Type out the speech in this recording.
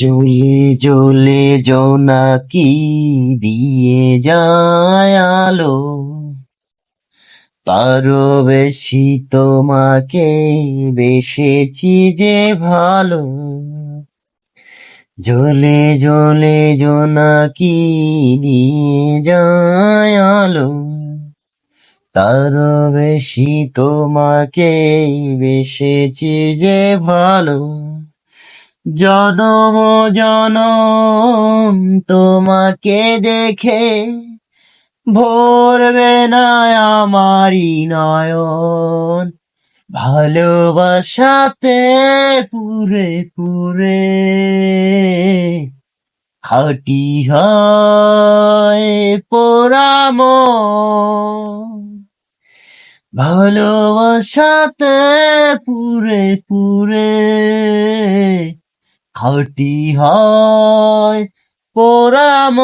চলে চলে জোনাকি দিয়ে যায় আলো। তারও বেশি তোমাকে বেসেছি যে ভালো। জ্বলে জ্বলে জোনাকি দিয়ে যায় আলো। তারও বেশি তোমাকে বেসেছি যে ভালো। জনম জনম, তোমাকে দেখে ভরবে না আমারি নয়ন। ভালোবাসাতে পুরে পুরে খাটি হয় পোড়াম। ভালোবাসাতে পুরে পুরে খাটি হয় পোড়াম।